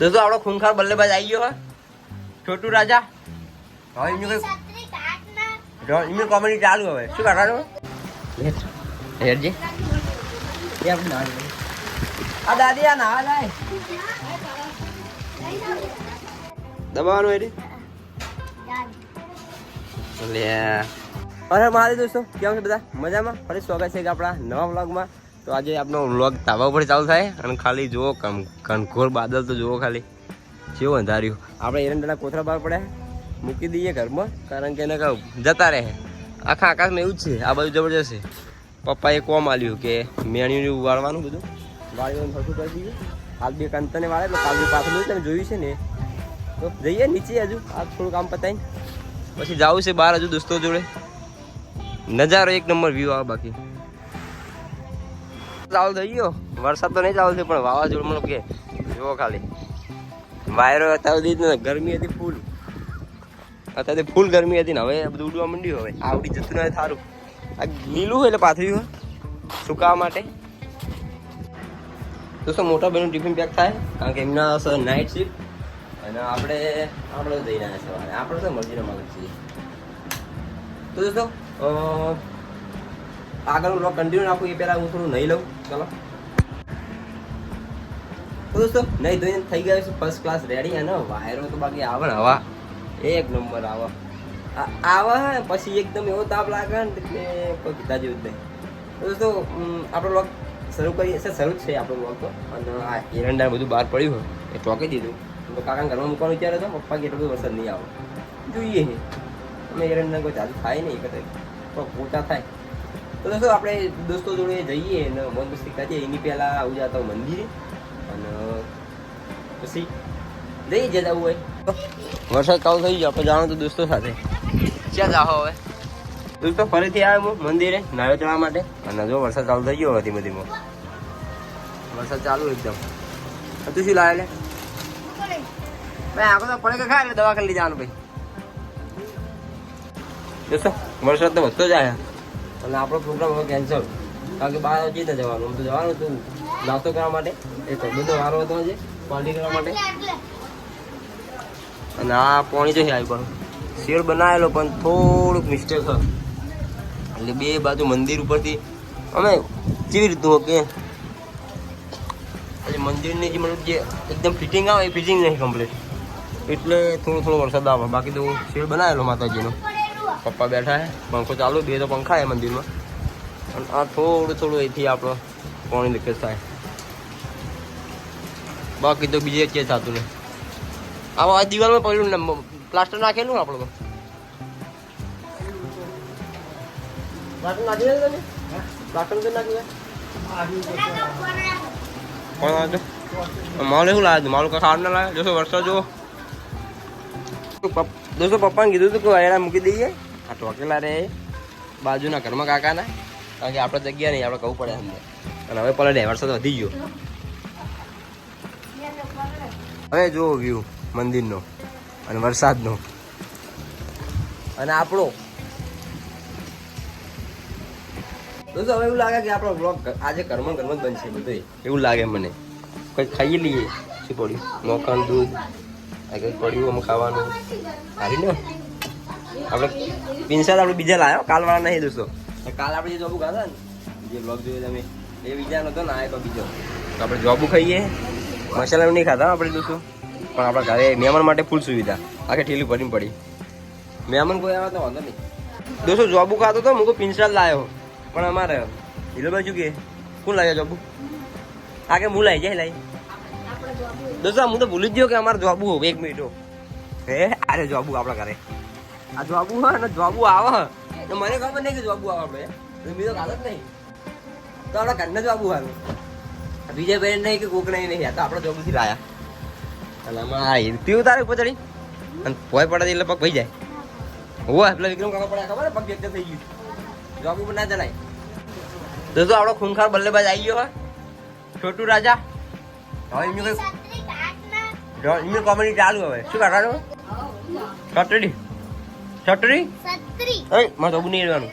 દોસ્તો આપણો ખૂંખાર બલ્લેબાજ આવી ગયો હે. છોટુ રાજા. હવે એમની કઈ કોમેડી ચાલુ હવે. શું કરવાનું હેરજી આ દાદી આ નાવા જાય. દબાવવાનું એટલે લે. અરે મારી દોસ્તો કેમ છે બધા? મજામાં? ફરી સ્વાગત છે કે આપણા નવા વ્લોગમાં તો આજે આપણો વ્લોગ ધાબા ઉપર ચાલુ થાય અને ખાલી જુઓ કનખોર બાદલ તો જુઓ ખાલી. જેવું અંધાર્યું. આપણે એરંડાના કોથળા બહાર પડ્યા. મૂકી દઈએ ઘરમાં, કારણ કે એને કહું, જતા રહે. આખા આકાશમાં એવું જ છે. આ બાજુ જબરજસ્ત છે. પપ્પાએ કોમ આલ્યું કે મેણિયું વાળવાનું બધું. વાળીને ફરતું કરી દીધું. હાલ બે કંતને વાળે, એટલે કાલ પાછળ તમે જોયું છે ને તો જઈએ નીચે હજુ. આ થોડું કામ પતાવીને પછી જવું છે બહાર હજુ દોસ્તો જોડે. નજારો એક નંબર વ્યૂ આવે બાકી. ચાલુ થઈ ગયો. વરસાદ તો નહીં ચાલુ થયો, પણ વાવાઝોડું મને કે, જુઓ ખાલી. વાયરો અત્યારે સુધી ગરમી હતી ફૂલ અત્યારે ફૂલ ગરમી હતી ને હવે બધું ઉડવા માંડ્યું, હવે આવડી જતું નથી સારું. આ લીલું એટલે પાથર્યું હોય, સુકાવા માટે. દોસ્તો, મોટા બેનું ટિફિન પેક થાય, કારણ કે એમના નાઇટ શિફ્ટ અને આપણે આપણે જઈ રહ્યા સવારે. આપણે તો મરજીનો માલિક છીએ. તો દોસ્તો અ, આગળનું બ્લોગ કન્ટિન્યુ રાખું એ પહેલાં હું થોડું નહીં લઉં. ચલો. તો દોસ્તો નહીં ધોઈને થઈ ગયો છે ફર્સ્ટ ક્લાસ રેડી અને વાયરો તો બાકી આવે ને હવા. એક નંબર આવે. આવે પછી એકદમ એવો તાપ લાગે ને કોઈ કીધા જેવું જ નહીં. દોસ્તો આપણો લોક શરૂ કરીએ છે શરૂ જ છે આપણો લોક તો. અને આ એરંડા બધું બહાર પડ્યું હોય એ ચોકી દીધું. તો કાકા ઘરમાં મૂકવાનું વિચારે તો પપ્પા કે એટલો બધો વરસાદ નહીં આવે. જોઈએ અમે એરંડા કોઈ ચાલુ થાય નહીં કદાચ. તો પોતા થાય. તો દોસ્તો આપણે દોસ્તો જોડે જઈએ અને મોજ મસ્તી કરીએ. એની પહેલાં આવું જતા મંદિરે. અને પછી જઈએ જે જવું હોય. વરસાદ ચાલુ થઈ ગયો. આપણે જાણો તો દોસ્તો સાથે. ક્યાં જાઓ હવે? દોસ્તો ફરીથી આવ્યો હું મંદિરે નાયો ચડવા માટે. અને જો વરસાદ ચાલુ થઈ ગયો ધીમે ધીમે. વરસાદ ચાલુ એકદમ. તું શું લાવે લે? ભાઈ આખો તો પડે એટલે દવા કરી જવાનું ભાઈ. દોસ્તો વરસાદ તો વધતો જાય. અને આપણો પ્રોગ્રામ હવે કેન્સલ કારણ કે બહાર જઈ ન જવાનું. આમ તો જવાનું હતું નાસ્તો કરવા માટે. એક બધો વારો હતો આજે. પાર્ટી કરવા માટે. અને આ પાણી જોઈએ આવી પણ. શેડ બનાવેલો પણ થોડુંક મિસ્ટેક છે એટલે બે બાજુ મંદિર ઉપરથી અમે કેવી રીતનું કે? મંદિરની જે મતલબ જે એકદમ ફિટિંગ આવે એ ફિટિંગ નહીં કમ્પ્લીટ એટલે થોડો થોડો વરસાદ આવે. બાકી તો શેડ બનાવેલો માતાજીનો. પપ્પા બેઠા છે પંખો ચાલુ, બે તો પંખા છે મંદિરમાં. અને આ થોડું થોડું અહીંથી આપણો પાણી લીકેજ થાય. બાકી તો બીજે કે થતું નહીં. આમાં આ દિવાલમાં પડ્યું પ્લાસ્ટર નાખેલું આપણે એવું લાગે માલ કાંઈ ખાવાનું ના લાગે જોશો વરસાદ દોસ્તો પપ્પાને કીધું હતું કે મૂકી દઈએ. આ ટોકેલા રે, બાજુના ઘરમાં કાકાના. કારણ કે આપણે જગ્યા નહીં આપણે કહું પડે અંદર અને હવે પેલા ડ્રાઈવર સાથે વધી ગયો. હવે જુઓ વ્યૂ મંદિરનો અને વરસાદનો. અને આપણો. દોસ્તો હવે એવું લાગે કે આપણો બ્લોગ આજે કર્મ કર્મ જ બનશે બધું એવું લાગે મને. કંઈક ખાઈ લઈએ. શું પડ્યું? મોકન, દૂધ કંઈક પડ્યું અમે ખાવાનું. સારી ને? આપણે પિન્સાદ આપણે બીજા લાવ્યો કાલવાળા નહીં દોસ્તો. કાલ આપણે જે જોબુ ખાતા ને, જે બ્લોગ જોયો તમે, એ બીજા નતો ને એક બીજો. તો આપણે જોબુ ખાઈએ મસાલા નહીં ખાતા આપણે દોસ્તો. પણ આપણા ઘરે મહેમાન માટે ફૂલ સુવિધા. આખી ઠેલી ભરીને પડી. મહેમાન કોઈ આવે તો વાંધો નહીં. દોસ્તો જોબુ ખાતો તો હું પિન્સાદ લાવ્યો પણ અમારે હિલો બાજુ કે? કોણ લાવ્યો જોબુ આ કે હું લાવી જાય લાવી દોસ્તો હું તો ભૂલી જ ગયો કે અમારે જોબુ એક મિનિટ હે? આરે જોબુ આપણા ઘરે. આ જોબુ હા ને જોબુ આવે. તો મને ખબર નહીં કે જોબુ આવે આપણે તો મેં તો જ નહીં. તો આપણા ઘરના જોબુ હારું બીજા બેન નહીં કે કોક નહીં નહીં આ તો આપણે જોબુથી લાયા. અને આમાં આ હિરતી તારે ઉપર ચડી. અને પોય પડે એટલે પગ ભઈ જાય. હોવા એટલે વિક્રમ કાકા પડે ખબર? પગ વ્યક્ત થઈ ગયું. જોબ પણ ના ચલાય. તો આપણો ખૂનખાર બલ્લેબાજ આવી ગયો છોટુ રાજા. હવે એમની કોઈ એમની કોમેડી ચાલુ હવે. શું કરવાનું ચટડી છત્રી? એ મારે જોબુ નહીં રહેવાનું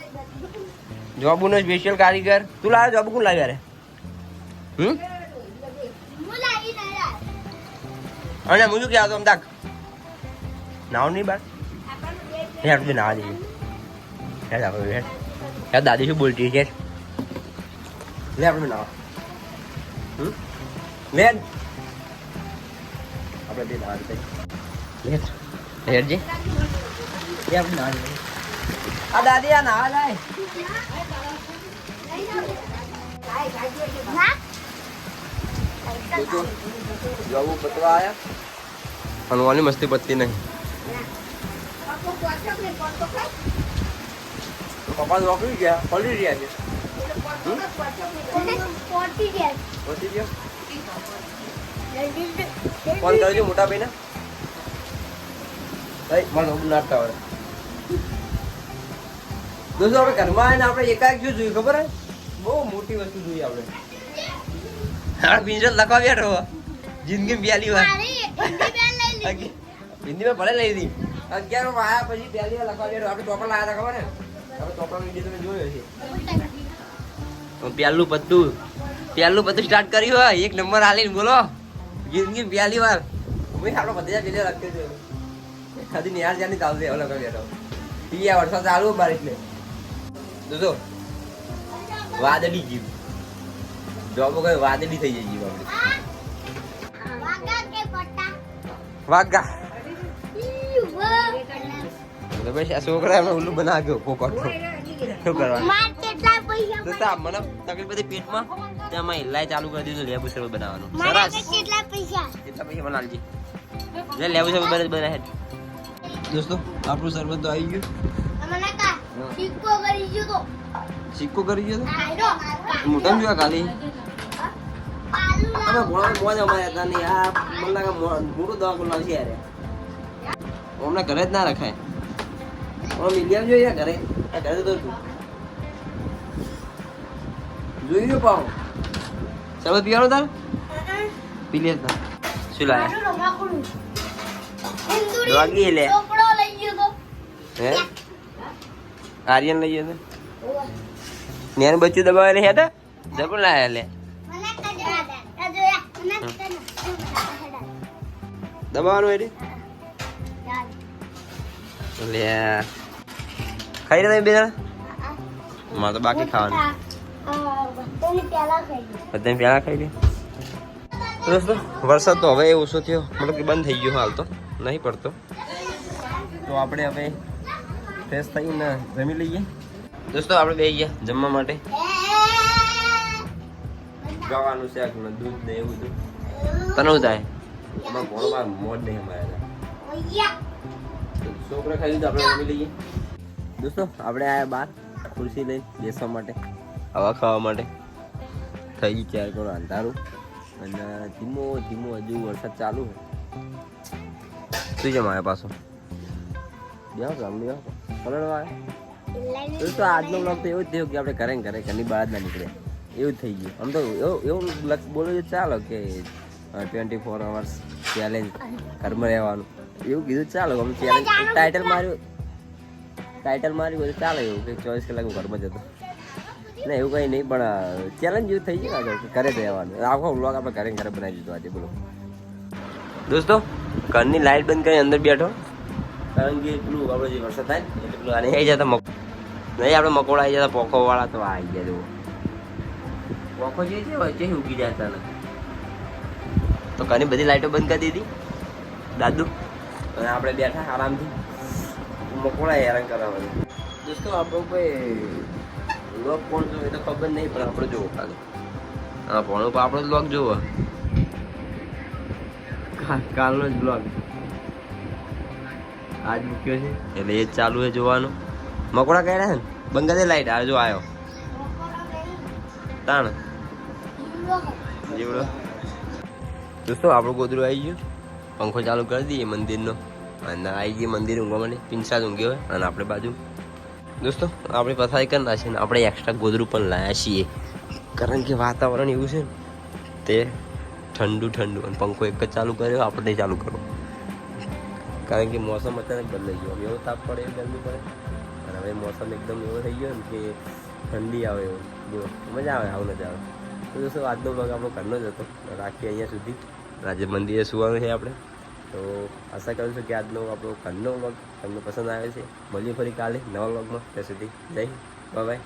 જોબુનો સ્પેશિયલ કારીગર. તું લાવે જોબુ કોણ લાવ્યા રે? હમ? ના યાર. અને હું શું કહેતો અમદાક નાવ નહીં બાર. હેડ બી નાવા જઈએ હેડ આપણે હેડ. હેડ દાદી શું બોલતી છે? લે આપણે નાવા. હમ? લે. આપણે બે નાવા જઈએ લે હેડ જે લે ના આ દાદી આ નાવા જાય જવું હનુમાનની મસ્તી પત્તી નહીં. પપ્પા નોકરી ગયા પડી રહ્યા છે. પહોંચી ગયા ફોન કરજો મોટા ભાઈ મને નાટતા હોય. દોસ્તો આપણે ઘરમાં આવીને આપણે એકાએક શું જોયું ખબર હે? બહુ મોટી વસ્તુ જોઈ આપણે. હા પિંજર લખવા બેઠો જિંદગી પહેલી વાર હિન્દીમાં ભલે લઈ હતી અગિયાર આયા પછી પહેલી વાર લખવા બેઠો. આપણે ચોપડા લાયા હતા ખબર હે? આપણે ચોપડા વીડિયો તમે જોયો છે પહેલું પત્તું પહેલું પત્તું સ્ટાર્ટ કર્યું હોય. એક નંબર હાલીને બોલો. જિંદગી પહેલી વાર. ભાઈ આપણે બધા પેલે લખ્યો છે ખાલી નિહાર જ્યાંની ચાલશે એવો લખવા બેઠો. આ વરસાદ ચાલુ બાર એટલે. જોજો વાદળી જીવ જોબ કઈ વાદળી થઈ જાય જીવ આપણી. વાગા તો પછી આ છોકરા એમને ઉલ્લુ બનાવ્યો પોપટનો. શું કરવાનું? તો તા મને તકલીફ બધી પેટમાં તેમાં હિલાઈ ચાલુ કરી દીધું લેબુ શરબત બનાવવાનું. સરસ. કેટલા પૈસા? કેટલા પૈસા મને આલજી લે લેબુ શરબત બને બનાવે દોસ્તો આપણું શરબત તો આવી ગયું. સિક્કો કરી ગયો તો. સિક્કો કરી ગયો મોટા જોયા ખાલી? અમે ભણવા મોજ અમારે હતા નહીં આ મને લાગે મોટું દવા દવાખાનું છે યાર. અમને ઘરે જ ના રખાય. અમે મિલિયમ જોઈએ ઘરે. આ ઘરે તો જોઈ લો પાવ. શરબત પીવાનો તાર? પી લે તાર. શું લાયા? વાગી લે. લઈ હે? આર્યન લઈ જતો નેન બચ્ચું દબાવે લે હતા જબર લાયા લે દબાવવાનું એટલે ખાઈ રહ્યા બે જણા? મારે તો બાકી ખાવાનું. બધાને પહેલા ખાઈ લે. દોસ્તો, વરસાદ તો હવે ઓછો થયો. મતલબ કે બંધ થઈ ગયો હાલ તો. નહીં પડતો. તો આપણે હવે ફ્રેશ થઈને જમી લઈએ. દોસ્તો, આપણે બે ગયા જમવા માટે. ગવાનું શાક ને દૂધ ને એવું બધું. તને શું થાય? અમારે ભણવા મોજ નહીં અમારે. છોકરા ખાઈ લીધું, આપણે જમી લઈએ. દોસ્તો, આપણે આયા બહાર ખુરશી લઈ બેસવા માટે. હવા ખાવા માટે. થઈ ગયું ક્યારે કરો અંધારું. અને ધીમો ધીમો હજુ વરસાદ ચાલુ. છે શું છે મારા પાછો? બે ગામ બેહો. પલળવા આવ્યા દોસ્તો આજનો બ્લોગ તો એવું જ થયું કે આપણે ઘરે ઘરે ઘરની બહાર ના નીકળે. એવું થઈ ગયું. આમ તો એવું એવું બોલો તો ચાલો કે ટ્વેન્ટી ફોર અવર્સ ચેલેન્જ ઘરમાં રહેવાનું. એવું કીધું ચાલો આમ ચેલેન્જ ટાઇટલ માર્યું. ટાઇટલ માર્યું બધું ચાલે એવું કે ચોવીસ કલાક હું ઘરમાં જતો. ને એવું કંઈ નહીં પણ ચેલેન્જ જેવું થઈ ગયું આગળ ઘરે જ રહેવાનું. આખો બ્લોગ આપણે ઘરે ઘરે બનાવી દીધો આજે બોલો. દોસ્તો ઘરની લાઇટ બંધ કરી અંદર બેઠો. કારણ કે પેલું આપણે જે વરસાદ થાય પેલું આને આવી જતા મક નહીં, આપણે મકોડા આવી જતા પોખો વાળા તો આવી જાય જુઓ. પોખો જે છે વચ્ચે ઉગી જતા તો ઘણી બધી લાઈટો બંધ કરી દીધી. દાદુ અને આપણે બેઠા આરામથી. મકોડા હેરાન કરાવવાનું દોસ્તો આપણો કોઈ લોક કોણ એ તો ખબર નહીં, પણ આપણે જોવો કાલે હા, ભણો પણ આપણો બ્લોગ જોવો. કાલનો જ બ્લોગ આજ મૂક્યો છે. એટલે એ ચાલુ છે જોવાનું. મકોડા કર્યા છે ને? બંગાળે લાઈટ આ જો આવ્યો તાણ. જીવડો. દોસ્તો, આપણું ગોદરું આવી ગયું. પંખો ચાલુ કરી દઈએ મંદિરનો. અને આવી ગઈ મંદિર ઊંઘવા માટે. પિંસા ઊંઘ્યો હોય અને આપણે બાજુ. દોસ્તો, આપણે પથારી કરી નાખીએ ને આપણે એક્સ્ટ્રા ગોદરું પણ લાયા છીએ. કારણ કે વાતાવરણ એવું છે ને, તે ઠંડુ ઠંડુ અને પંખો એક જ ચાલુ કર્યો, આપણે ચાલુ કરવો. કારણ કે મોસમ અચાનક બદલાઈ ગયો. એવો તાપ પડે ગરમી પડે. અને હવે મોસમ એકદમ એવો થઈ ગયો ને કે ઠંડી આવે એવું. જો મજા આવે, આવું નથી આવે. તો દોસ્તો, આજનો ભાગ આપણો ઘરનો જ હતો. રાખીએ અહીંયા સુધી. આજે મંદિરે સુવાનું છે આપણે. તો આશા કરું છું કે આજનો આપણો ઘરનો વ્લોગ તમને પસંદ આવે છે. મળીએ ફરી કાલે નવા વ્લોગમાં ત્યાં સુધી જય બાય.